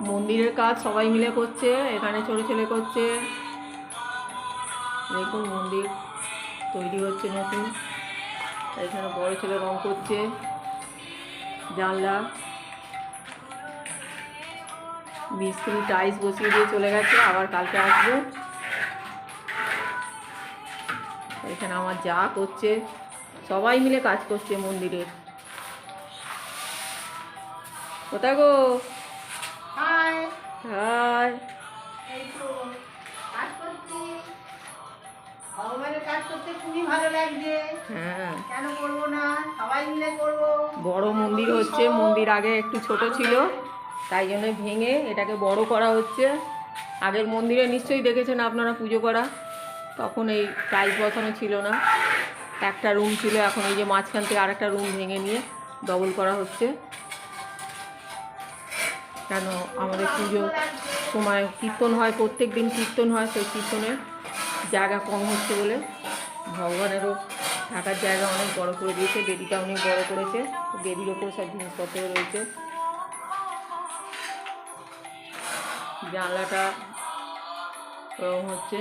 মন্দিরের কাজ সবাই মিলে করছে, এখানে ছোট ছেলে করছে। দেখুন মন্দির তৈরি হচ্ছে নতুন। এখানে বড় ছেলে রং করছে। জানলা। মিস্ত্রি টাইলস বসিয়ে দিয়ে চলে গেছে, আবার কালকে আসবে। এখানে আমার যা করছে, সবাই মিলে কাজ করছে মন্দিরের কোথায় গো? হাই হাই এই তো কাজ করছি। ভগবানের কাজ করতে খুবই ভালো লাগছে। হ্যাঁ। কেন করব না? সবাই মিলে করব। বড় মন্দির হচ্ছে মন্দির আগে একটু ছোট ছিল। তাই জন্য ভেঙে এটাকে বড় করা হচ্ছে। আগের মন্দিরে নিশ্চয়ই দেখেছেন আপনারা পুজো করা। তখন এই টাইলস বসানো ছিল না। একটা রুম ছিল এখন এই যে মাঝখান থেকে আরেকটা রুম ভেঙে নিয়ে ডবল করা হচ্ছে। কেন আমাদের পুজো সময় কীর্তন হয়, প্রত্যেক দিন কীর্তন হয়, সেই কীর্তনের জায়গা কম হচ্ছে বলে ভগবানেরও থাকার জায়গা অনেক বড় করে দিয়েছে, বেদিটা অনেক বড় করেছে, বেদির ওপর সব জিনিসপত্র রয়েছে। জানলাটা রং হচ্ছে।